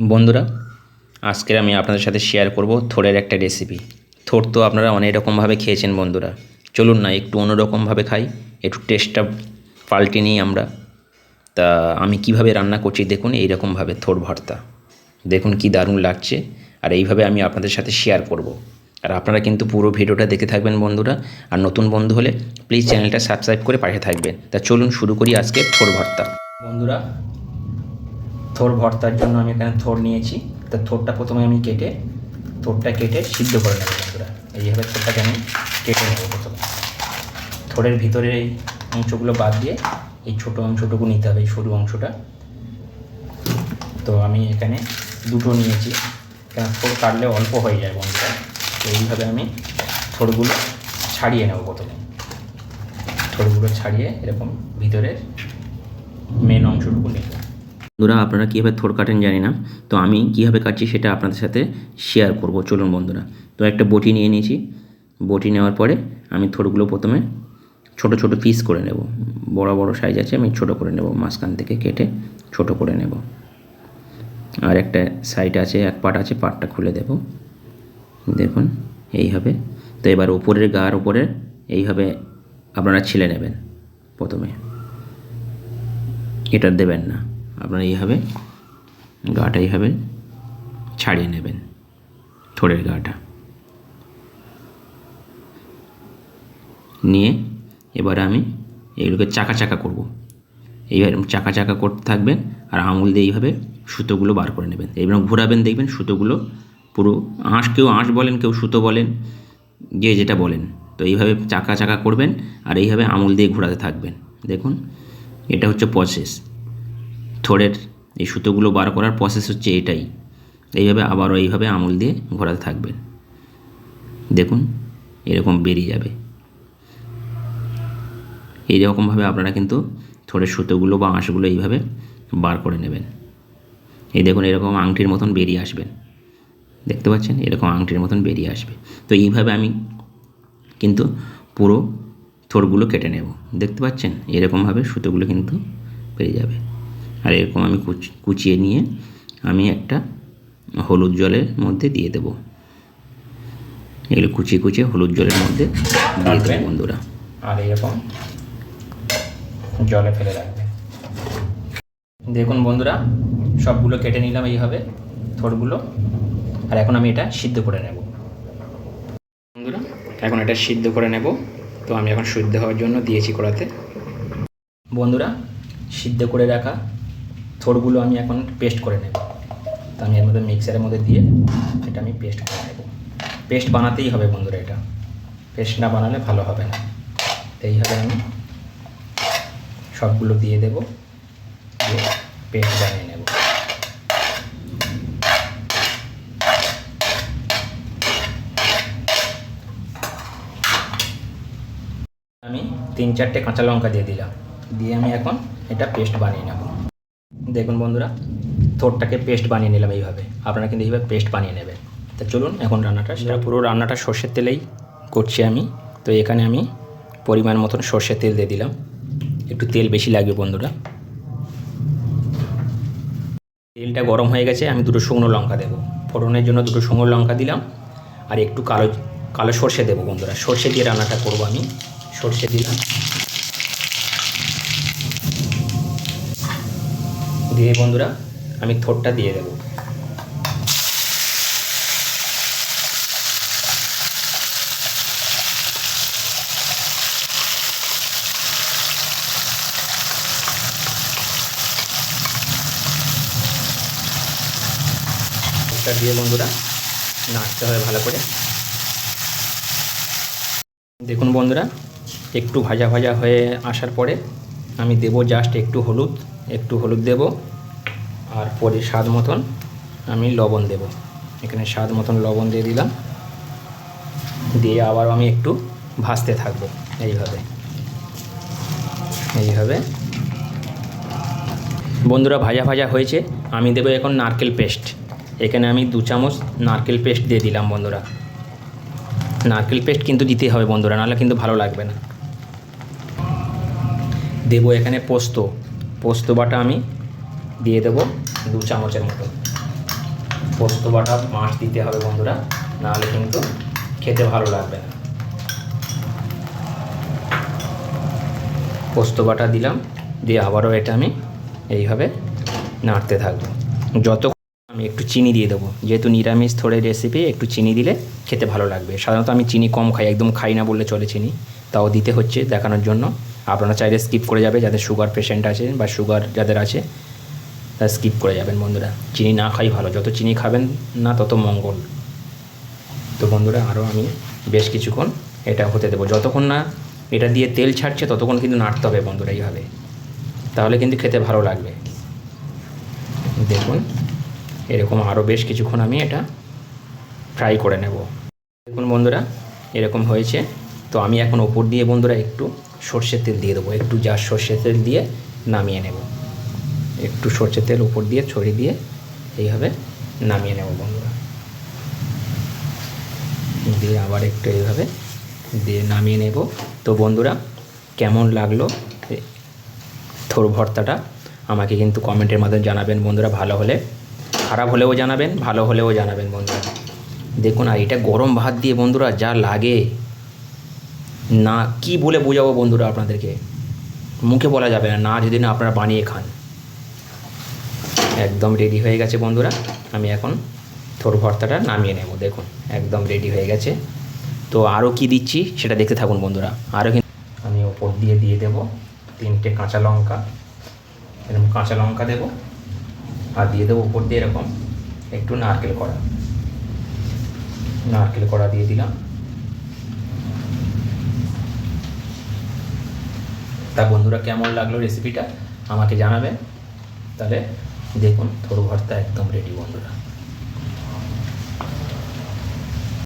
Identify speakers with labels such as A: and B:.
A: বন্ধুরা আজকের আমি আপনাদের সাথে শেয়ার করব থোড়ের একটা রেসিপি থোড় তো আপনারা অনেক রকমভাবে খেয়েছেন বন্ধুরা। চলুন না, একটু অন্যরকমভাবে খাই, একটু টেস্টটা পাল্টে নিই আমরা। তা আমি কীভাবে রান্না করছি দেখুন, এইরকমভাবে থোড় ভর্তা। দেখুন কি দারুণ লাগছে, আর এইভাবে আমি আপনাদের সাথে শেয়ার করব। আর আপনারা কিন্তু পুরো ভিডিওটা দেখে থাকবেন বন্ধুরা, আর নতুন বন্ধু হলে প্লিজ চ্যানেলটা সাবস্ক্রাইব করে পাশে থাকবেন। তা চলুন শুরু করি আজকে থোড় ভর্তা। বন্ধুরা থোর ভর্তার জন্য আমি এখানে থোর নিয়েছি। তা থোরটা প্রথমে আমি কেটে, থোরটা কেটে সিদ্ধ করে নেব বন্ধুরা। এইভাবে থোরটাকে আমি কেটে নেব প্রথমে। থোরের ভিতরে এই অংশগুলো বাদ দিয়ে এই ছোটো অংশটুকু নিতে হবে, এই সরু অংশটা। তো আমি এখানে দুটো নিয়েছি। কেন থোর কাটলে অল্প হয়ে যায় বন্ধুরা। তো এইভাবে আমি থোরগুলো ছাড়িয়ে নেব প্রথমে। থোরগুলো ছাড়িয়ে এরকম ভিতরের বন্ধুরা, আপনারা কীভাবে থোড় কাটেন জানি না, তো আমি কীভাবে কাটছি সেটা আপনাদের সাথে শেয়ার করব। চলুন বন্ধুরা, তো একটা বটি নিয়ে নিয়েছি। বটি নেওয়ার পরে আমি থোড়গুলো প্রথমে ছোট ছোট পিস করে নেব। বড় বড় সাইজ আছে, আমি ছোট করে নেব। মাঝখান থেকে কেটে ছোট করে নেব। আর একটা সাইড আছে, এক পাট আছে, পাটটা খুলে দেব। দেখুন এইভাবে তো এবার উপরের গার ওপরে এইভাবে আপনারা ছিলে নেবেন প্রথমে। এটা দেবেন না। আপনারা এইভাবে গাটা এইভাবে ছাড়িয়ে নেবেন থোড়ের গাটা। নিয়ে এবার আমি এগুলোকে চাকা চাকা করব। এইভাবে চাকা চাকা করতে থাকবেন আর আঙুল দিয়ে এইভাবে সুতোগুলো বার করে নেবেন। এইভাবে ঘোরাবেন, দেখবেন সুতোগুলো পুরো আঁশ, কেউ আঁশ বলেন, কেউ সুতো বলেন, যে যেটা বলেন। তো এইভাবে চাকা চাকা করবেন আর এইভাবে আঙুল দিয়ে ঘোরাতে থাকবেন। দেখুন, এটা হচ্ছে প্রসেস থোড়ের এই সুতোগুলো বার করার প্রসেস হচ্ছে এটাই। এইভাবে আবারও এইভাবে আঙুল দিয়ে ঘোরাতে থাকবেন। দেখুন, এরকম বেরিয়ে যাবে। এই রকমভাবে আপনারা কিন্তু থোড়ের সুতোগুলো বা আঁশগুলো এইভাবে বার করে নেবেন। এই দেখুন, এরকম আংটির মতন বেরিয়ে আসবেন। দেখতে পাচ্ছেন? এরকম আংটির মতন বেরিয়ে আসবে। তো এইভাবে আমি কিন্তু পুরো থোড়গুলো কেটে নেব। দেখতে পাচ্ছেন? এরকমভাবে সুতোগুলো কিন্তু বেরিয়ে যাবে। আর এরকম আমি কুচ- কুচিয়ে নিয়ে আমি একটা হলুদ জলের মধ্যে দিয়ে দেবো। এগুলো কুচিয়ে কুচিয়ে হলুদ জলের মধ্যে দিয়ে দেবো বন্ধুরা। আর এরকম জলে ফেলে রাখবে। দেখুন বন্ধুরা সবগুলো কেটে নিলাম এইভাবে থোড়গুলো। আর এখন আমি এটা সিদ্ধ করে নেব। বন্ধুরা এখন এটা সিদ্ধ করে নেব। তো আমি এখন সিদ্ধ হওয়ার জন্য দিয়েছি কড়াতে। বন্ধুরা সিদ্ধ করে রাখা থোড়গুলো আমি এখন পেস্ট করে নেব। তো আমি এর মধ্যে মিক্সারের মধ্যে দিয়ে এটা আমি পেস্ট করে নেব। পেস্ট বানাতেই হবে বন্ধুরা এটা। পেস্ট না বানালে ভালো হবে না। এইভাবে আমি সবগুলো দিয়ে দেব। দিয়ে পেস্ট বানিয়ে নেব। আমি তিন চারটে কাঁচা লঙ্কা দিয়ে দিলাম। দিয়ে আমি এখন এটা পেস্ট বানিয়ে নেব। দেখুন বন্ধুরা, থোরটাকে পেস্ট বানিয়ে নিলাম এইভাবে। আপনারা কিন্তু এইভাবে পেস্ট বানিয়ে নেবেন। তা চলুন, এখন রান্নাটা, সেটা পুরো রান্নাটা সর্ষের তেলেই করছি আমি। তো এখানে আমি পরিমাণ মতন সর্ষের তেল দিয়ে দিলাম। একটু তেল বেশি লাগবে বন্ধুরা। তেলটা গরম হয়ে গেছে, আমি দুটো শুকনো লঙ্কা দেবো। ফোড়নের জন্য দুটো শুকনো লঙ্কা দিলাম, আর একটু কালো কালো সর্ষে দেবো বন্ধুরা। সর্ষে দিয়ে রান্নাটা করব আমি। সর্ষে দিলাম। দিয়ে বন্ধুরা, আমি থোটটা দিয়ে দেবো। দিয়ে বন্ধুরা, নাড়তে হবে ভালো করে। দেখুন বন্ধুরা, একটু ভাজা ভাজা হয়ে আসার পরে আমি দেব জাস্ট একটু হলুদ। একটু হলুদ দেব আর পরে স্বাদ মতন আমি লবণ দেব। এখানে স্বাদ মতন লবণ দিয়ে দিলাম। দিয়ে আবার আমি একটু ভাজতে থাকব এইভাবে। এইভাবে। বন্ধুরা, ভাজা ভাজা হয়েছে। আমি দেবো এখন নারকেল পেস্ট। এখানে আমি দু চামচ নারকেল পেস্ট দিয়ে দিলাম বন্ধুরা। নারকেল পেস্ট কিন্তু দিতে হবে বন্ধুরা, নাহলে কিন্তু ভালো লাগবে না। দেবো এখানে পোস্ত। পোস্ত বাটা আমি দিয়ে দেবো দু চামচের মতো। পোস্ত বাটা মাছ দিতে হবে বন্ধুরা, নাহলে কিন্তু খেতে ভালো লাগবে না। পোস্ত বাটা দিলাম, দিয়ে আবারও এটা আমি এইভাবে নাড়তে থাকব। যত আমি একটু চিনি দিয়ে দেবো, যেহেতু নিরামিষ থোড়ের রেসিপি একটু চিনি দিলে খেতে ভালো লাগবে। সাধারণত আমি চিনি কম খাই, একদম খাই না বললে চলে চিনি, তাও দিতে হচ্ছে দেখানোর জন্য। আপনারা চাইলে স্কিপ করে যাবে যাদের সুগার পেশেন্ট আছে বা সুগার যাদের আছে তা স্কিপ করে যাবেন বন্ধুরা। চিনি না খাই ভালো, যত চিনি খাবেন না তত মঙ্গল। তো বন্ধুরা আরও আমি বেশ কিছুক্ষণ এটা হতে দেবো। যতক্ষণ না এটা দিয়ে তেল ছাড়ছে, ততক্ষণ কিন্তু নাড়তে হবে বন্ধুরা এইভাবে। তাহলে কিন্তু খেতে ভালো লাগবে। দেখুন, এরকম আরও বেশ কিছুক্ষণ আমি এটা ফ্রাই করে নেব। দেখুন বন্ধুরা, এরকম হয়েছে। তো আমি এখন ওপর দিয়ে বন্ধুরা একটু সর্ষের তেল দিয়ে দেবো। একটু যা সর্ষের তেল দিয়ে নামিয়ে নেব। একটু সর্ষের তেল উপর দিয়ে ছড়িয়ে দিয়ে এইভাবে নামিয়ে নেব বন্ধুরা। দিয়ে আবার একটু এইভাবে দিয়ে নামিয়ে নেব। তো বন্ধুরা, কেমন লাগল থোর ভর্তাটা? আমাকে কিন্তু কমেন্টের মাধ্যমে জানাবেন বন্ধুরা, ভালো হলে। খারাপ হলেও জানাবেন, ভালো হলেও জানাবেন বন্ধুরা। দেখুন, আর এটা গরম ভাত দিয়ে বন্ধুরা যা লাগে। না, কি বলে বোঝাবো বন্ধুরা আপনাদেরকে? মুখে বলা যাবে না না যদি না আপনারা বানিয়ে খান। একদম রেডি হয়ে গেছে বন্ধুরা, আমি এখন থোর ভর্তাটা নামিয়ে নেব, দেখুন, একদম রেডি হয়ে গেছে। তো আরও কি দিচ্ছি সেটা দেখতে থাকুন বন্ধুরা আরও কিন্তু আমি ওপর দিয়ে দিয়ে দেব তিনটে কাঁচা লঙ্কা, এরকম কাঁচা লঙ্কা দেবো, আর দিয়ে দেবো উপর দিয়ে এরকম একটু নারকেল কড়া। নারকেল কড়া দিয়ে দিলাম। তা বন্ধুরা কেমন লাগল রেসিপিটা আমাকে জানাবেন তাহলে দেখুন থোর ভর্তা একদম রেডি বন্ধুরা।